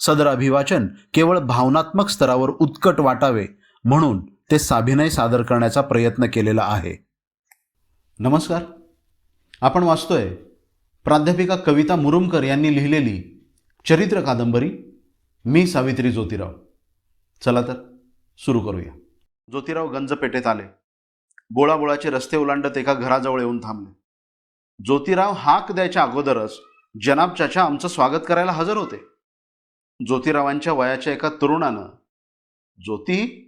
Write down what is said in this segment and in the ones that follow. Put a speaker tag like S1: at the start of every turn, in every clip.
S1: सदर अभिवाचन केवळ भावनात्मक स्तरावर उत्कट वाटावे म्हणून ते साभिनय सादर करण्याचा प्रयत्न केलेला आहे. नमस्कार. आपण वाचतोय प्राध्यापिका कविता मुरुमकर यांनी लिहिलेली चरित्र कादंबरी मी सावित्री ज्योतिराव. चला तर सुरू करूया. ज्योतिराव गंजपेठेत आले. बोळाबोळाचे रस्ते ओलांडत एका घराजवळ येऊन थांबले. ज्योतिराव हाक द्यायच्या अगोदरच जनाब चाचा आमचं स्वागत करायला हजर होते. ज्योतिरावांच्या वयाच्या एका तरुणानं ज्योती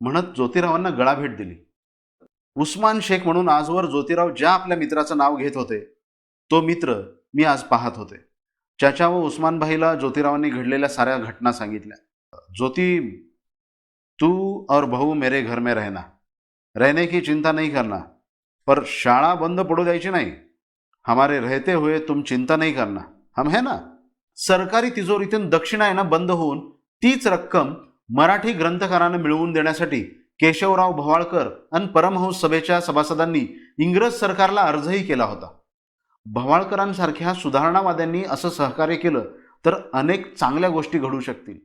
S1: म्हणत ज्योतिरावांना गळा भेट दिली. उस्मान शेख म्हणून आजवर ज्योतिराव ज्या आपल्या मित्राचं नाव घेत होते तो मित्र मी आज पाहत होते. चाचा व उस्मानभाईला ज्योतिरावांनी घडलेल्या साऱ्या घटना सांगितल्या. ज्योती तू और भाऊ मेरे घर में रहना. रहने की चिंता नहीं करना. पर शाळा बंद पडू द्यायची नाही. हमारे रहते हुए तुम चिंता नहीं करना. हम है ना? सरकारी तिजोरीतून दक्षिणायनं बंद होऊन तीच रक्कम मराठी ग्रंथकारांना मिळवून देण्यासाठी केशवराव भवाळकर आणि परमहंस सभेच्या सभासदांनी इंग्रज सरकारला अर्जही केला होता. भवाळकरांसारख्या सुधारणावाद्यांनी असं सहकार्य केलं तर अनेक चांगल्या गोष्टी घडू शकतील.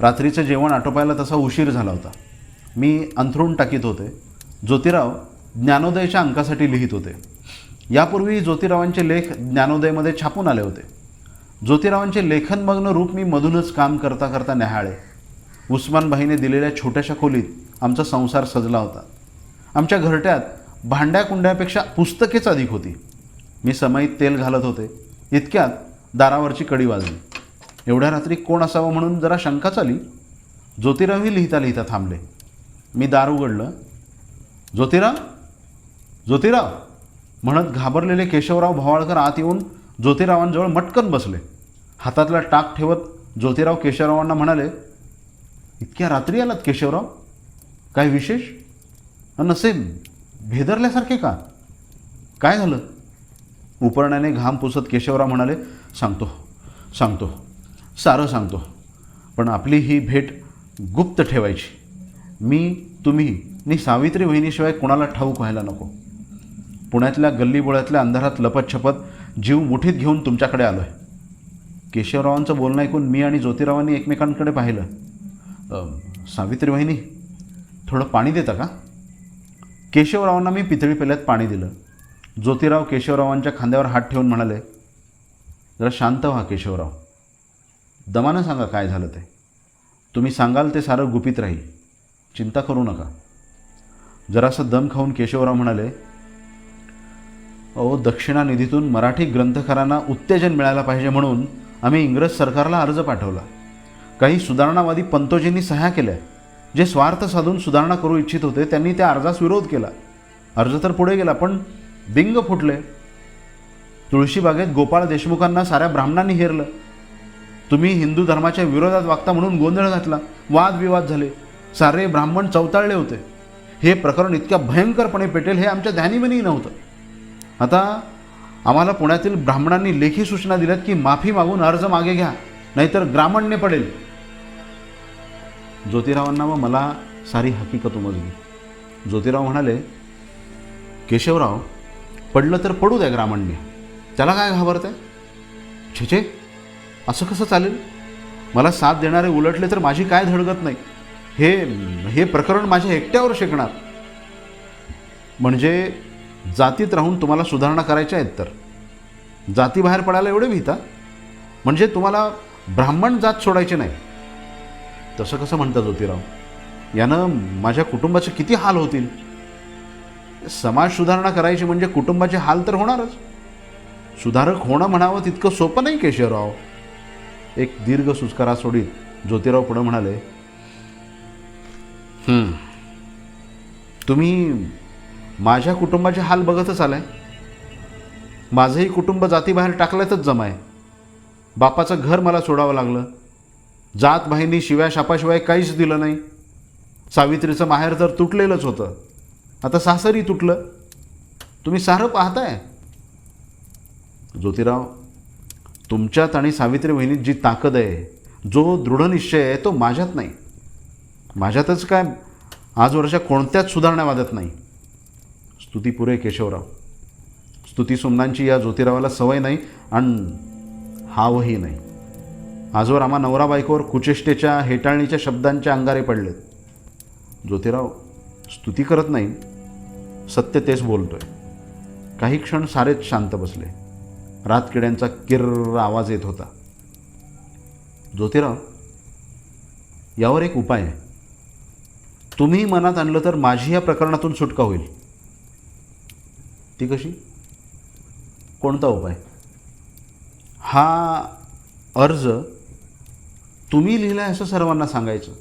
S1: रात्रीचं जेवण आटोपायला तसा उशीर झाला होता. मी अंथरूण टाकीत होते. ज्योतिराव ज्ञानोदयच्या अंकासाठी लिहित होते. यापूर्वी ज्योतिरावांचे लेख ज्ञानोदयमध्ये छापून आले होते. ज्योतिरावांचे लेखनमग्न रूप मी मधूनच काम करता करता न्याहाळे उस्मानबाईने दिलेल्या छोट्याशा खोलीत आमचा संसार सजला होता. आमच्या घरट्यात भांड्या कुंड्यापेक्षा पुस्तकेच अधिक होती. मी समईत तेल घालत होते. इतक्यात दारावरची कडी वाजली. एवढ्या रात्री कोण असावं म्हणून जरा शंकाच आली? ज्योतिरावही लिहिता लिहिता थांबले. मी दार उघडलं. ज्योतिराव? ज्योतिराव? म्हणत घाबरलेले केशवराव भवाळकर आत येऊन ज्योतिरावांजवळ मटकन बसले. हातातला टाक ठेवत ज्योतिराव केशवरावांना म्हणाले इतक्या रात्री आलात केशवराव? काय विशेष? अन भेदरल्यासारखे का? काय झालं? उपरण्याने घाम पुसत केशवराव म्हणाले सांगतो सांगतो सारं सांगतो पण आपली ही भेट गुप्त ठेवायची. मी तुम्ही नि सावित्री वहिनीशिवाय कुणाला ठाऊक व्हायला नको. पुण्यातल्या गल्लीबोळ्यातल्या अंधारात लपतछपत जीव मुठीत घेऊन तुमच्याकडे आलो आहे केशवरावांचं बोलणं ऐकून मी आणि ज्योतिरावांनी एकमेकांकडे पाहिलं. सावित्री वहिनी थोडं पाणी देता का? केशवरावांना मी पितळी पेल्यात पाणी दिलं. ज्योतिराव केशवरावांच्या खांद्यावर हात ठेवून म्हणाले जरा शांत व्हा केशवराव. दमानं सांगा काय झालं ते. तुम्ही सांगाल ते सारं गुपित राहील. चिंता करू नका. जरासं दम खाऊन केशवराव म्हणाले दक्षिणा निधीतून मराठी ग्रंथकारांना उत्तेजन मिळायला पाहिजे म्हणून आम्ही इंग्रज सरकारला अर्ज पाठवला. काही सुधारणावादी पंतोजींनी सह्या केल्या. जे स्वार्थ साधून सुधारणा करू इच्छित होते त्यांनी त्या अर्जास विरोध केला. अर्ज तर पुढे गेला पण बिंग फुटले. तुळशीबागेत गोपाळ देशमुखांना साऱ्या ब्राह्मणांनी हेरलं. तुम्ही हिंदू धर्माच्या विरोधात वागता म्हणून गोंधळ घातला. वादविवाद झाले. सारे ब्राह्मण चवताळले होते. हे प्रकरण इतक्या भयंकरपणे पेटेल हे आमच्या ध्यानीमनी नव्हतं आता आम्हाला पुण्यातील ब्राह्मणांनी लेखी सूचना दिल्यात की माफी मागून अर्ज मागे घ्या नाहीतर ग्रामण्य पडेल. ज्योतिरावांना व मला सारी हकीकत उमजली. ज्योतिराव म्हणाले केशवराव पडलं तर पडू द्या ग्रामण्य. त्याला काय घाबरतंय? छेचे असं कसं चालेल? मला साथ देणारे उलटले तर माझी काय धडगत नाही. हे हे प्रकरण माझ्या एकट्यावर शिकणार. म्हणजे जातीत राहून तुम्हाला सुधारणा करायच्या आहेत तर. जाती बाहेर पडायला एवढे भीता म्हणजे तुम्हाला ब्राह्मण जात सोडायची नाही. तसं कसं म्हणता ज्योतिराव यानं माझ्या कुटुंबाचे किती हाल होतील? समाज सुधारणा करायची म्हणजे कुटुंबाचे हाल तर होणारच. सुधारक होणं म्हणावं तितकं सोपं नाही केशवराव. एक दीर्घ सुस्कारा सोडीत ज्योतिराव पुढं म्हणाले तुम्ही माझ्या कुटुंबाचे हाल बघतच आलाय. माझंही कुटुंब जातीबाहेर टाकल्यातच जमाय. बापाचं घर मला सोडावं लागलं. जात बहिणी शिव्या शापाशिवाय काहीच दिलं नाही. सावित्रीचं माहेर तर तुटलेलंच होतं. आता सासरी तुटलं. तुम्ही सारं पाहताय. ज्योतिराव तुमच्यात आणि सावित्री बहिणीत जी ताकद आहे जो दृढनिश्चय आहे तो माझ्यात नाही. माझ्यातच काय आजवरच्या कोणत्याच सुधारणा वादत नाही. स्तुती पुरे केशवराव. स्तुती सुमनांची या ज्योतिरावाला सवय नाही आणि हावही नाही. आजवर आम्हा नवरा बायकोवर कुचेष्टेच्या हेटाळणीच्या शब्दांचे अंगारे पडलेत. ज्योतिराव स्तुती करत नाही सत्य तेच बोलतोय. काही क्षण सारेच शांत बसले. रातकिड्यांचा किर्र आवाज येत होता. ज्योतिराव यावर एक उपाय आहे. तुम्ही मनात आणलं तर माझी या प्रकरणातून सुटका होईल. ती कशी? कोणता उपाय? हा अर्ज तुम्ही लिहिला आहे असं सर्वांना सांगायचं.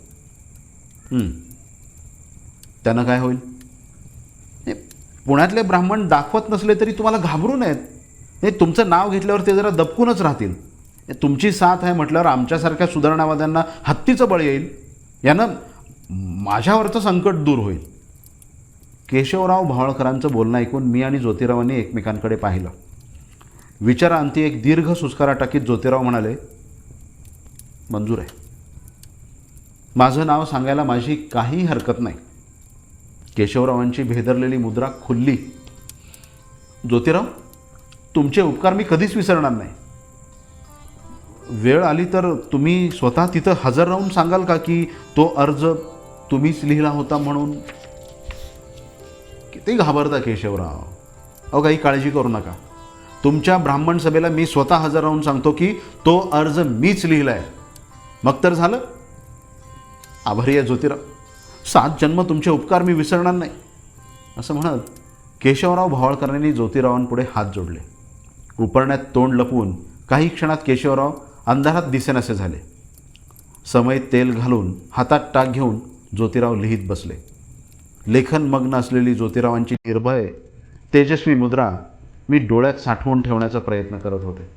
S1: त्यानं काय होईल? हे, पुण्यातले ब्राह्मण दाखवत नसले तरी तुम्हाला घाबरू नयेत. हे तुमचं नाव घेतल्यावर ते जरा दबकूनच राहतील. हे, तुमची साथ आहे म्हटल्यावर आमच्यासारख्या सुधारणावाद्यांना हत्तीचं बळ येईल. यानं माझ्यावरचं संकट दूर होईल. केशवराव भावळकरांचं बोलणं ऐकून मी आणि ज्योतिरावांनी एकमेकांकडे पाहिलं. विचारांती एक दीर्घ सुस्कारा टाकीत ज्योतिराव म्हणाले मंजूर आहे. माझं नाव सांगायला माझी काही हरकत नाही. केशवरावांची भेदरलेली मुद्रा खुलली. ज्योतिराव तुमचे उपकार मी कधीच विसरणार नाही. वेळ आली तर तुम्ही स्वतः तिथं हजर राहून सांगाल का की तो अर्ज तुम्हीच लिहिला होता म्हणून? किती घाबरता केशवराव. अहो काही काळजी करू नका. तुमच्या ब्राह्मण सभेला मी स्वतः हजर राहून सांगतो की तो अर्ज मीच लिहिला आहे मग तर झालं. आभारी आहे ज्योतिराव. सात जन्म तुमचे उपकार मी विसरणार नाही. असं म्हणत केशवराव भावळकरांनी ज्योतिरावांपुढे हात जोडले. उपरण्यात तोंड लपवून काही क्षणात केशवराव अंधारात दिसेनासे झाले. समय तेल घालून हातात टाक घेऊन ज्योतिराव लिहित बसले. लेखनमग्न असलेली ज्योतिरावांची निर्भय तेजस्वी मुद्रा मी डोळ्यात साठवून ठेवण्याचा प्रयत्न करत होते.